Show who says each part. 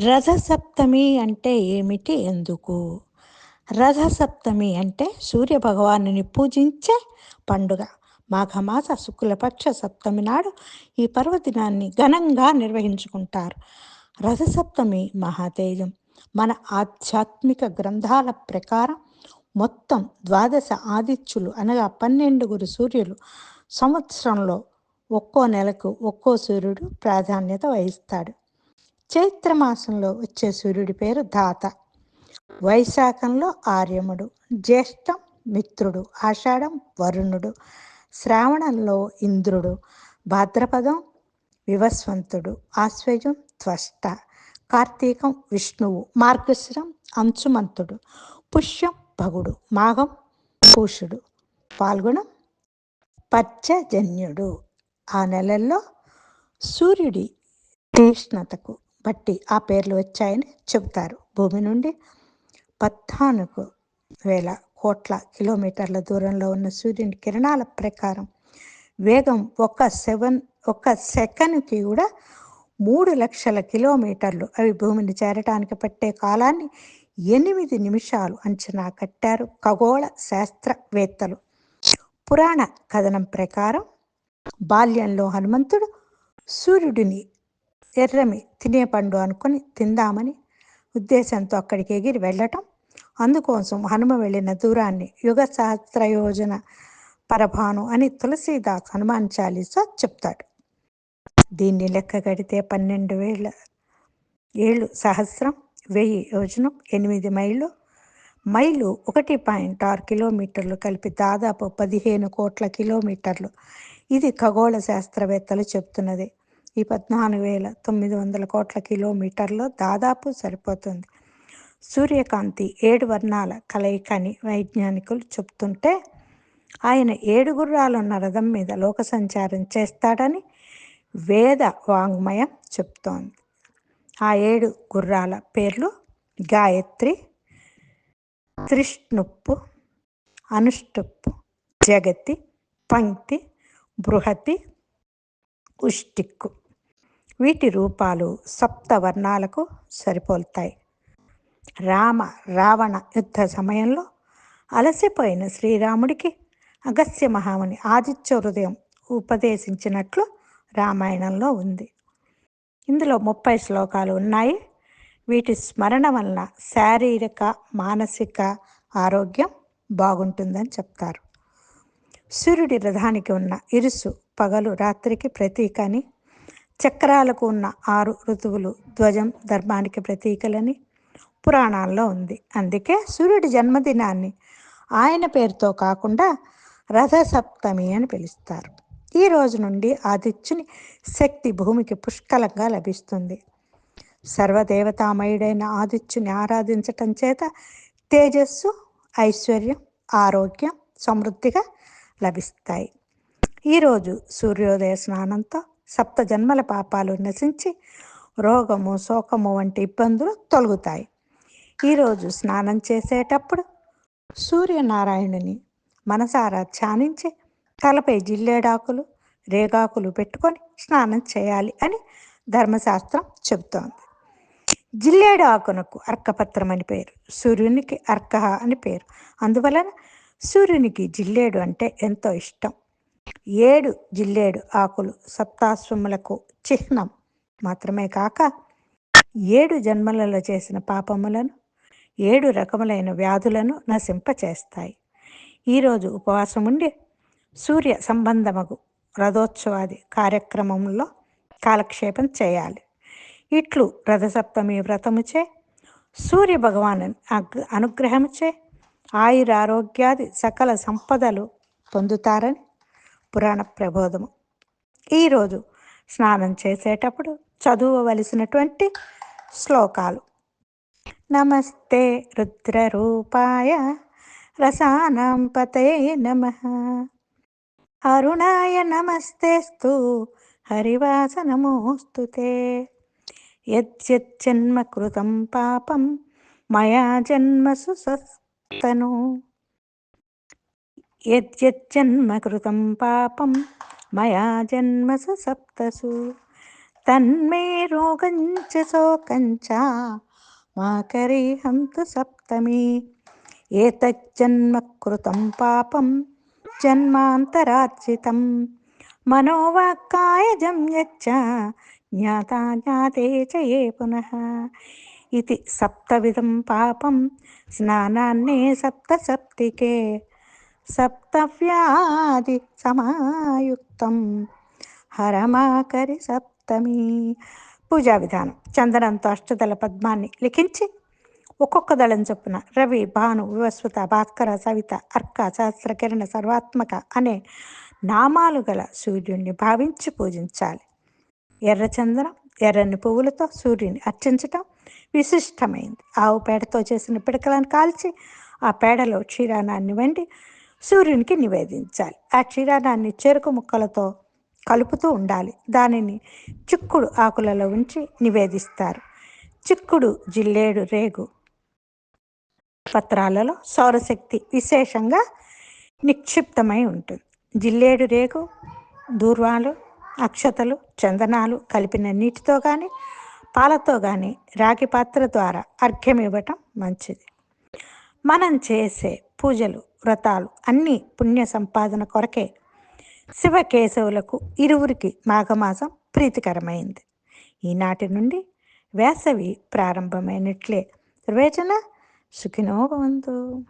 Speaker 1: రథసప్తమి అంటే ఏమిటి? ఎందుకు? రథసప్తమి అంటే సూర్య భగవానుని పూజించే పండుగ. మాఘమాస శుక్లపక్ష సప్తమి నాడు ఈ పర్వదినాన్ని ఘనంగా నిర్వహించుకుంటారు. రథసప్తమి మహాతేజం. మన ఆధ్యాత్మిక గ్రంథాల ప్రకారం మొత్తం ద్వాదశ ఆదిత్యులు అనగా పన్నెండుగురు సూర్యులు సంవత్సరంలో ఒక్కో నెలకు ఒక్కో సూర్యుడు ప్రాధాన్యత వహిస్తాడు. చైత్రమాసంలో వచ్చే సూర్యుడి పేరు దాత. వైశాఖంలో ఆర్యముడు జ్యేష్టం మిత్రుడు ఆషాఢం వరుణుడు శ్రావణంలో ఇంద్రుడు భాద్రపదం వివస్వంతుడు ఆశ్వయం త్వష్ట కార్తీకం విష్ణువు మార్గశిరం అంశుమంతుడు పుష్యం భగుడు మాఘం పూషుడు పాల్గొనం పచ్చజన్యుడు ఆ నెలల్లో సూర్యుడి తీష్ణతకు బట్టి ఆ పేర్లు వచ్చాయని చెబుతారు. భూమి నుండి పద్నాలుగు వేల కోట్ల కిలోమీటర్ల దూరంలో ఉన్న సూర్యుని కిరణాల ప్రకారం వేగం ఒక సెవెన్ ఒక సెకండ్కి కూడా మూడు లక్షల కిలోమీటర్లు. అవి భూమిని చేరటానికి పట్టే కాలాన్ని ఎనిమిది నిమిషాలు అంచనా కట్టారు ఖగోళ శాస్త్రవేత్తలు. పురాణ కథనం ప్రకారం బాల్యంలో హనుమంతుడు సూర్యుడిని ఎర్రమి తినే పండు అనుకుని తిందామని ఉద్దేశంతో అక్కడికి ఎగిరి వెళ్ళటం. అందుకోసం హనుమ వెళ్ళిన దూరాన్ని యుగ సహస్రయోజన పరభాను అని తులసీదాస్ హనుమాన్ చాలీసా చెప్తాడు. దీన్ని లెక్క కడితే పన్నెండు వేల ఏళ్ళు సహస్రం వెయ్యి యోజనం ఎనిమిది మైళ్ళు. మైలు ఒకటి పాయింట్ ఆరు కిలోమీటర్లు కలిపి దాదాపు పదిహేను కోట్ల కిలోమీటర్లు. ఇది ఖగోళ శాస్త్రవేత్తలు చెప్తున్నది. ఈ పద్నాలుగు వేల తొమ్మిది వందల కోట్ల కిలోమీటర్లో దాదాపు సరిపోతుంది. సూర్యకాంతి ఏడు వర్ణాల కలయిక అని వైజ్ఞానికులు చెప్తుంటే ఆయన ఏడు గుర్రాలున్న రథం మీద లోక సంచారం చేస్తాడని వేద వాంగ్మయం చెప్తోంది ఆ ఏడు గుర్రాల పేర్లు గాయత్రి త్రిష్ణుప్పు అనుష్టుప్పు జగతి పంక్తి బృహతి ఉష్టిక్కు. వీటి రూపాలు సప్త వర్ణాలకు సరిపోలుతాయి. రామ రావణ యుద్ధ సమయంలో అలసిపోయిన శ్రీరాముడికి అగస్త్య మహాముని ఆదిత్య హృదయం ఉపదేశించినట్లు రామాయణంలో ఉంది. ఇందులో ముప్పై శ్లోకాలు ఉన్నాయి. వీటి స్మరణ వలన శారీరక మానసిక ఆరోగ్యం బాగుంటుందని చెప్తారు. సూర్యుడి రథానికి ఉన్న ఇరుసు పగలు రాత్రికి ప్రతీక అని చక్రాలకు ఉన్న ఆరు ఋతువులు ధ్వజం ధర్మానికి ప్రతీకలని పురాణాల్లో ఉంది. అందుకే సూర్యుడి జన్మదినాన్ని ఆయన పేరుతో కాకుండా రథసప్తమి అని పిలుస్తారు. ఈ రోజు నుండి ఆదిత్యుని శక్తి భూమికి పుష్కలంగా లభిస్తుంది. సర్వదేవతామయుడైన ఆదిత్యుని ఆరాధించటం చేత తేజస్సు ఐశ్వర్యం ఆరోగ్యం సమృద్ధిగా లభిస్తాయి. ఈరోజు సూర్యోదయ స్నానంతో సప్త జన్మల పాపాలు నశించి రోగము శోకము వంటి ఇబ్బందులు తొలగుతాయి. ఈరోజు స్నానం చేసేటప్పుడు సూర్యనారాయణుని మనసారా ధ్యానించి తలపై జిల్లేడాకులు రేగాకులు పెట్టుకొని స్నానం చేయాలి అని ధర్మశాస్త్రం చెబుతోంది. జిల్లేడు ఆకునకు అర్కపత్రం అని పేరు సూర్యునికి అర్కహ అని పేరు. అందువలన సూర్యునికి జిల్లేడు అంటే ఎంతో ఇష్టం. ఏడు జిల్లేడు ఆకులు సప్తాశ్వములకు చిహ్నం మాత్రమే కాక ఏడు జన్మలలో చేసిన పాపములను ఏడు రకములైన వ్యాధులను నశింపచేస్తాయి. ఈరోజు ఉపవాసం ఉండి సూర్య సంబంధముకు రథోత్సవాది కార్యక్రమంలో కాలక్షేపం చేయాలి. ఇట్లు రథసప్తమి వ్రతముచే సూర్య భగవాను అనుగ్రహముచే ఆయురారోగ్యాది సకల సంపదలు పొందుతారని పురాణ ప్రబోధము. ఈరోజు స్నానం చేసేటప్పుడు చదువవలసినటువంటి శ్లోకాలు. నమస్తే రుద్రరూపాయ రసానాం పతే నమ. అరుణాయ నమస్తేస్తు హరివాస నమోస్తు యజ్జన్మ కృతం పాపం మయా జన్మసు సస్తను యజ్జన్మ కృతం పాపం. మయా జన్మసు సప్తసు. తన్మే రోగంచ శోకంచ. మాకరీహం తు సప్తమి. ఏతజ్జన్మ కృతం పాపం. జన్మాంతరార్జితం. మనోవాక్కాయజం యచ్చ. జ్ఞాతా జ్ఞాతే చ ఏ పునః. ఇది సప్తవిధం పాపం. స్నానాన్నే సప్త సప్తికే సప్తవ్యాధి సమాయుక్తం. హరమాకరి సప్తమి. పూజా విధానం. చందనంతో అష్టదళ పద్మాన్ని లిఖించి ఒక్కొక్క దళం చొప్పున రవి భాను వివస్వత భాస్కర సవిత అర్క సహస్రకిరణ సర్వాత్మక అనే నామాలు గల సూర్యుడిని భావించి పూజించాలి. ఎర్ర చందనం ఎర్రని పువ్వులతో సూర్యుని అర్చించటం విశిష్టమైంది. ఆవు పేడతో చేసిన పిడకలను కాల్చి ఆ పేడలో క్షీరానాన్ని వండి సూర్యునికి నివేదించాలి. ఆ క్షీరాన్ని చెరుకు ముక్కలతో కలుపుతూ ఉండాలి. దానిని చిక్కుడు ఆకులలో ఉంచి నివేదిస్తారు. చిక్కుడు జిల్లేడు రేగు పత్రాలలో సౌరశక్తి విశేషంగా నిక్షిప్తమై ఉంటుంది. జిల్లేడు రేగు దూర్వాలు అక్షతలు చందనాలు కలిపిన నీటితో కానీ పాలతో కానీ రాగి పాత్ర ద్వారా అర్ఘ్యం ఇవ్వటం మంచిది. మనం చేసే పూజలు వ్రతాలు అన్నీ పుణ్య సంపాదన కొరకే శివకేశవులకు ఇరువురికి మాఘమాసం ప్రీతికరమైంది. ఈనాటి నుండి వేసవి ప్రారంభమైనట్లే. రేచన సుఖినోభవంతు.